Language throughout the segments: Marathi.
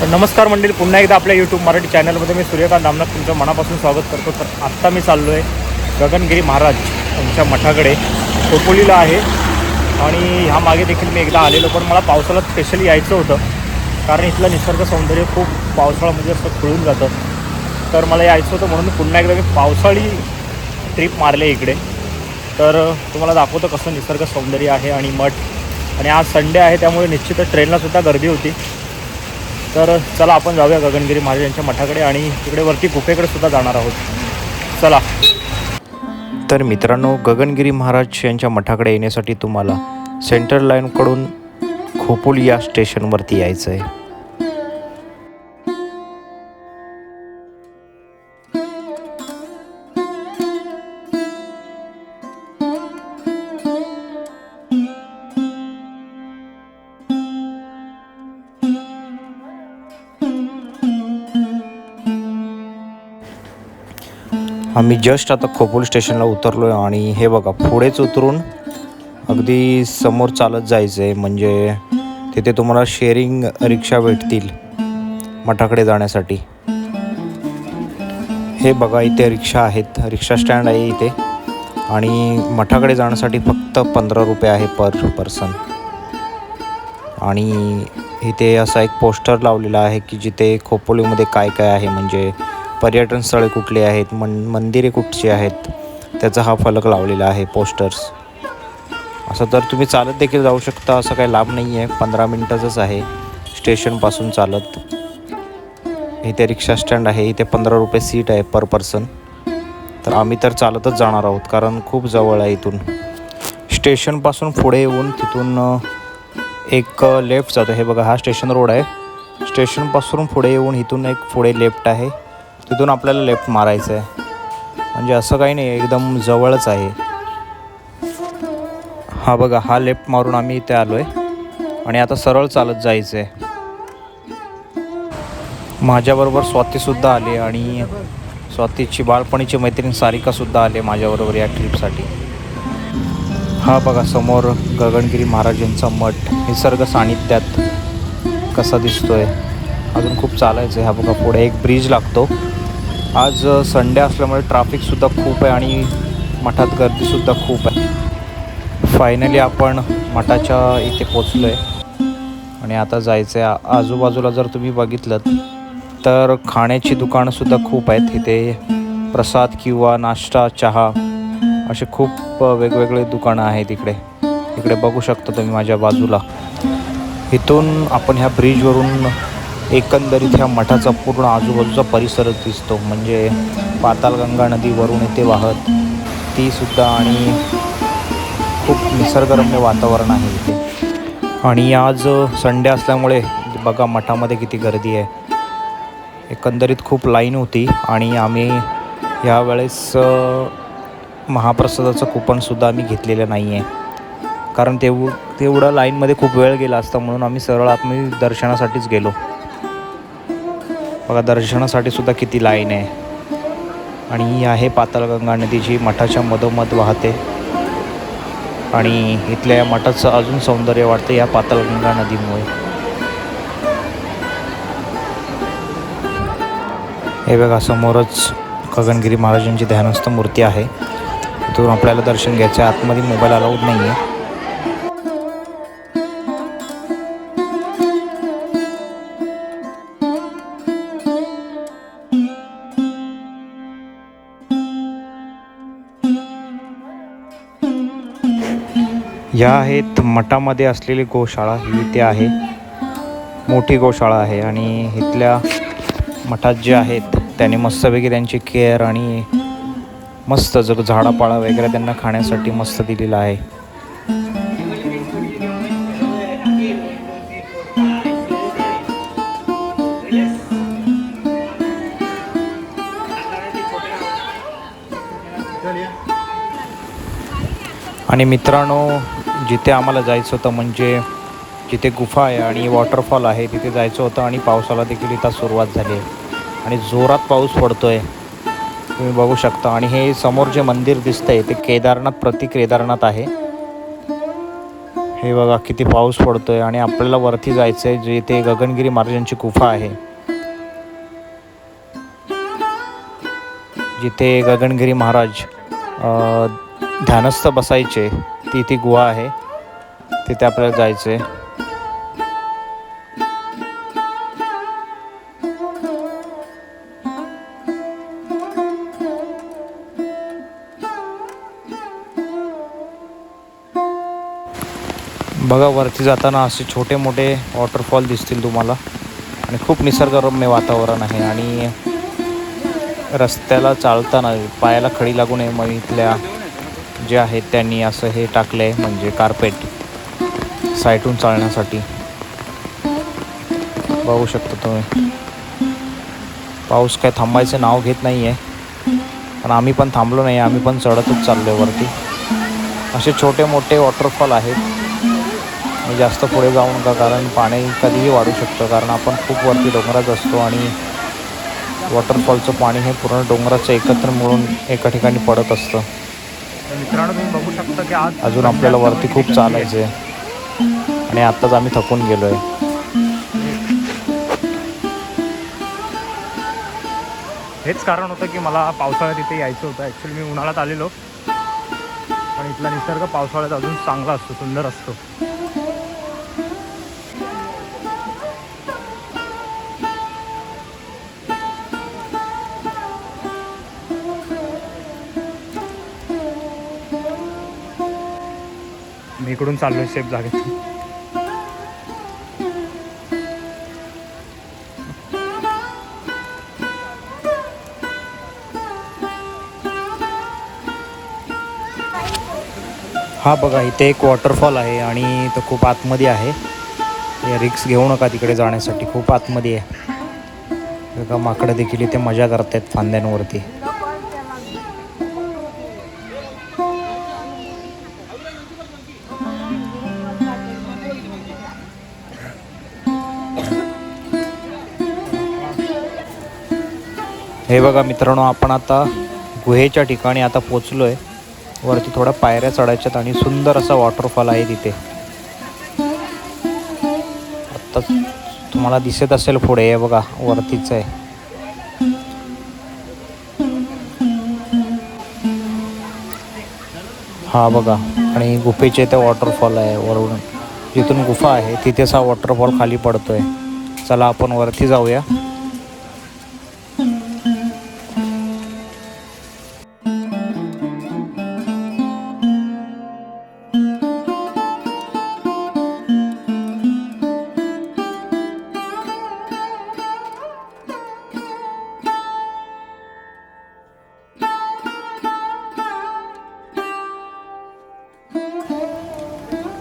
तर नमस्कार मंडळी पुन्हा एकदा आपल्या यूट्यूब मराठी चॅनलमध्ये मी सूर्यकांत दामनाथ तुमचं मनापासून स्वागत करतो. तर आत्ता मी चाललो आहे गगनगिरी महाराज यांच्या मठाकडे. खोपोलीला आहे. आणि ह्या मागे देखील मी एकदा आलेलो पण मला पावसाळ्यात स्पेशली यायचं होतं. कारण इथलं निसर्ग सौंदर्य खूप पावसाळ्यामध्ये असं खुळून जातं. तर मला यायचं होतं म्हणून पुन्हा एकदा मी पावसाळी ट्रिप मारले इकडे. तर तुम्हाला दाखवतो कसं निसर्ग सौंदर्य आहे आणि मठ. आणि आज संडे आहे त्यामुळे निश्चितच ट्रेनलासुद्धा गर्दी होती. तर चला आपण जाऊया गगनगिरी महाराज यांच्या मठाकडे आणि तिकडे वरती गुफेकडे सुद्धा जाणार आहोत. चला. तर मित्रांनो गगनगिरी महाराज यांच्या मठाकडे येण्यासाठी तुम्हाला सेंट्रल लाईनकडून खोपोली या स्टेशनवरती यायचं आहे आम्ही जस्ट आता खोपोल स्टेशनला उतरलो आहे आणि हे बघा पुढेच उतरून अगदी समोर चालत जायचं आहे म्हणजे तिथे तुम्हाला शेअरिंग रिक्षा भेटतील मठाकडे जाण्यासाठी. हे बघा इथे रिक्षा आहेत. रिक्षा स्टँड आहे इथे. आणि मठाकडे जाण्यासाठी फक्त पंधरा रुपये आहे पर पर्सन आणि इथे असा एक पोस्टर लावलेला आहे की जिथे खोपोलीमध्ये काय काय आहे. म्हणजे पर्यटन स्थळे कुठली आहेत मन मंदिरे कुठची आहेत त्याचा हा फलक लावलेला आहे पोस्टर्स असं तर तुम्ही चालत देखील जाऊ शकता असं काही लाभ नाही आहे पंधरा मिनटाचंच आहे. स्टेशनपासून चालत. इथे रिक्षा स्टँड आहे. इथे पंधरा रुपये सीट आहे पर पर्सन तर आम्ही तर चालतच जाणार आहोत कारण खूप जवळ आहे इथून. स्टेशनपासून पुढे येऊन तिथून एक लेफ्ट जातो. हे बघा हा स्टेशन रोड आहे. स्टेशनपासून पुढे येऊन इथून एक पुढे लेफ्ट आहे. तिथून आपल्याला लेफ्ट मारायचं आहे. म्हणजे असं काही नाही एकदम जवळच आहे. हा बघा हा लेफ्ट मारून आम्ही इथे आलो आहे आणि आता सरळ चालत जायचं आहे माझ्याबरोबर स्वातीसुद्धा आले आणि स्वातीची बाळपणीची मैत्रीण सारिकासुद्धा आले माझ्याबरोबर या ट्रिपसाठी. हा बघा समोर गगनगिरी महाराजांचा मठ निसर्ग सानिध्यात कसा दिसतोय. अजून खूप चालायचं आहे हा बघा पुढे एक ब्रिज लागतो. आज संडे असल्यामुळे ट्रॅफिकसुद्धा खूप आहे आणि मठात गर्दीसुद्धा खूप आहे. फायनली आपण मठाच्या इथे पोचलो आहे आणि आता जायचं आहे आजूबाजूला जर तुम्ही बघितलं तर खाण्याची दुकानंसुद्धा खूप आहेत. इथे प्रसाद किंवा नाश्ता चहा असे खूप वेगवेगळे दुकानं आहेत इकडे. इकडे बघू शकता तुम्ही माझ्या बाजूला. इथून आपण ह्या ब्रिजवरून एकंदरीत ह्या मठाचा पूर्ण आजूबाजूचा परिसरच दिसतो. म्हणजे पातालगंगा नदी वरून येते वाहत ती सुद्धा आणि खूप निसर्गरम्य वातावरण आहे इथे. आणि आज संडे असल्यामुळे बघा मठामध्ये किती गर्दी आहे. एकंदरीत खूप लाईन होती आणि आम्ही ह्यावेळेस महाप्रसादाचं कुपनसुद्धा आम्ही घेतलेलं नाही आहे कारण तेव तेवढं लाईनमध्ये खूप वेळ गेला असता म्हणून आम्ही सरळ आत्मी दर्शनासाठीच गेलो. बघा दर्शनासाठी सुद्धा किती लाईन आहे. आणि ही आहे पाताळगंगा नदी जी मठाच्या मधोमध वाहते. आणि इथल्या या मठाचं अजून सौंदर्य वाढतं या पाताळगंगा नदीमुळे. हे बघा समोरच गगनगिरी महाराजांची ध्यानस्थ मूर्ती आहे. तिथून आपल्याला दर्शन घ्यायचं आहे. आतमध्ये मोबाईल अलाउड नाही आहे या आहेत. मठामध्ये असलेली गोशाळा ही इथे आहे. मोठी गोशाळा आहे आणि इथल्या मठात जे आहेत त्याने मस्तपैकी त्यांची केअर आणि मस्त जर झाडापाळा वगैरे त्यांना खाण्यासाठी मस्त दिलेला आहे. आणि मित्रांनो जिथे आम्हाला जायचं होतं म्हणजे जिथे गुफा आहे आणि वॉटरफॉल आहे तिथे जायचं होतं आणि पावसाला देखील इथं सुरुवात झाली आहे. आणि जोरात पाऊस पडतो आहे तुम्ही बघू शकता. आणि हे समोर जे मंदिर दिसतं आहे ते केदारनाथ प्रति केदारनाथ आहे. हे बघा किती पाऊस पडतो आहे आणि आपल्याला वरती जायचं आहे जिथे गगनगिरी महाराजांची गुफा आहे. जिथे गगनगिरी महाराज ध्यानस्थ बसायचे. ती ती गुहा आहे. तिथे आपल्याला जायचं आहे बघा वरती जाताना असे छोटे मोठे वॉटरफॉल दिसतील तुम्हाला. आणि खूप निसर्गरम्य वातावरण आहे. आणि रस्त्याला चालताना पायाला खडी लागू नये मग इथल्या जे आहेत त्यांनी असं हे टाकलं आहे म्हणजे कार्पेट साईटून चालण्यासाठी. बघू शकता तुम्ही. पाऊस काय थांबायचं नाव घेत नाही आहे पण आम्ही पण थांबलो नाही आम्ही पण चढतच चाललो आहे वरती. असे छोटे मोठे वॉटरफॉल आहेत. जास्त पुढे जाऊ नका कारण पाणी कधीही वाढू शकतं कारण आपण खूप वरती डोंगरात असतो आणि वॉटरफॉलचं पाणी हे पूर्ण डोंगराचं एकत्र मिळून एका ठिकाणी पडत असतं. मित्रांनो तुम्ही बघू शकता की आज अजून आपल्याला वरती खूप चालायचं आहे आणि आत्ताच आम्ही थकून गेलो आहे हेच कारण होतं की मला पावसाळ्यात इथे यायचं होतं. ॲक्च्युली मी उन्हाळ्यात आलेलो. पण इथला निसर्ग पावसाळ्यात अजून चांगला असतो सुंदर असतो. इकडून चाललोय सेफ जागेत हा बघा इथे एक वॉटरफॉल आहे आणि तो खूप आतमध्ये आहे. रिक्स घेऊ नका तिकडे जाण्यासाठी खूप आतमध्ये आहे. बघा माकडं देखील इथे मजा करत आहेत फांद्यांवरती. हे बघा मित्रांनो आपण आता गुहेच्या ठिकाणी आता पोचलो आहे वरती थोड्या पायऱ्या चढायच्यात आणि सुंदर असा वॉटरफॉल आहे तिथे. आत्ता तुम्हाला दिसत असेल पुढे हे बघा वरतीच आहे. हा बघा आणि गुफेचे इथे वॉटरफॉल आहे वरून. जिथून गुफा आहे तिथेच हा वॉटरफॉल खाली पडतोय. चला आपण वरती जाऊया.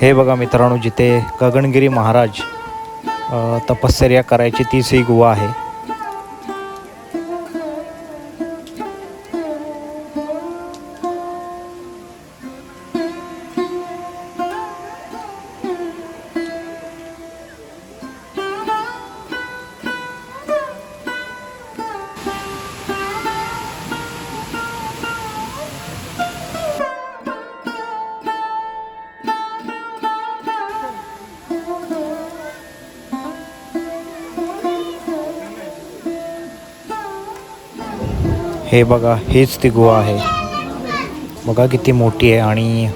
हे बघा मित्रांनो जिथे गगनगिरी महाराज तपश्चर्या करायची तीच ही गुहा आहे. हे बघा हेच ती गुहा आहे. बघा किती मोठी आहे आणि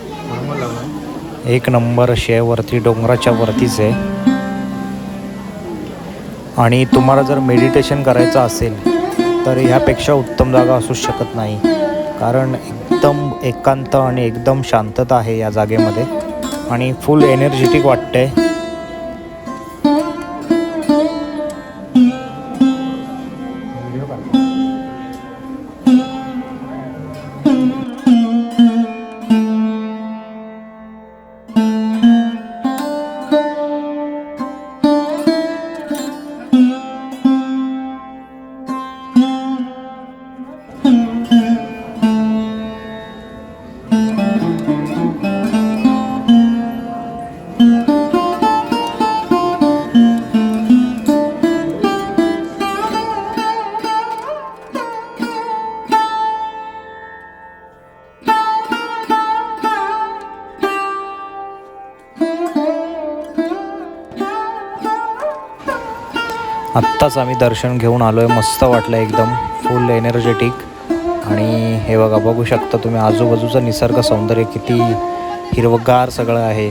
एक नंबर अशी आहे वरती डोंगराच्या वरतीच आहे. आणि तुम्हाला जर मेडिटेशन करायचं असेल तर ह्यापेक्षा उत्तम जागा असूच शकत नाही. कारण एकदम एकांत आणि एकदम शांतता आहे या जागेमध्ये. आणि फुल एनर्जेटिक वाटते आत्ताच आम्ही दर्शन घेऊन आलो आहे मस्त वाटलं एकदम. फुल एनर्जेटिक आणि हे बघा बघू शकता तुम्ही आजूबाजूचं निसर्ग सौंदर्य किती हिरवगार सगळं आहे.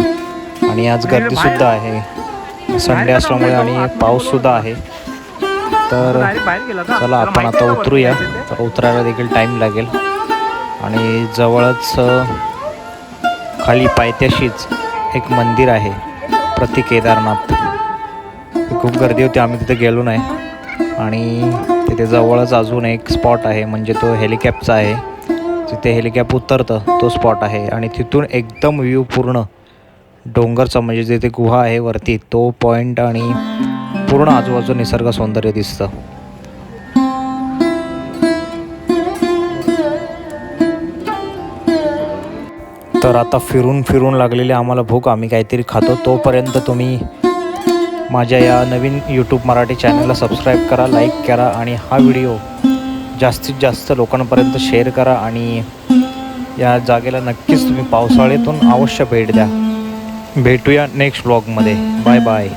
आणि आज गर्दीसुद्धा आहे. संडे असल्यामुळे आणि पाऊससुद्धा आहे. तर चला आपण आता उतरूया. तर उतरायला देखील टाईम लागेल. आणि जवळच खाली पायथ्याशीच एक मंदिर आहे. प्रति केदारनाथ. खूप गर्दी होती. आम्ही तिथे गेलो नाही. आणि तिथे जवळच अजून एक स्पॉट आहे म्हणजे तो हेलिकॅपचा आहे. तिथे हेलिकॅप उतरतं तो स्पॉट आहे. आणि तिथून एकदम व्ह्यू पूर्ण डोंगरचा म्हणजे जिथे गुहा आहे वरती तो पॉईंट आणि पूर्ण आजूबाजू निसर्ग सौंदर्य दिसतं. तर आता फिरून फिरून लागलेली आम्हाला भूक आम्ही काहीतरी खातो. तोपर्यंत तुम्ही माझ्या या नवीन यूट्यूब मराठी चॅनलला सबस्क्राईब करा लाईक करा आणि हा व्हिडिओ जास्तीत जास्त लोकांपर्यंत शेअर करा आणि या जागेला नक्कीच तुम्ही पावसाळ्यातून अवश्य भेट द्या. भेटूया नेक्स्ट ब्लॉगमध्ये बाय बाय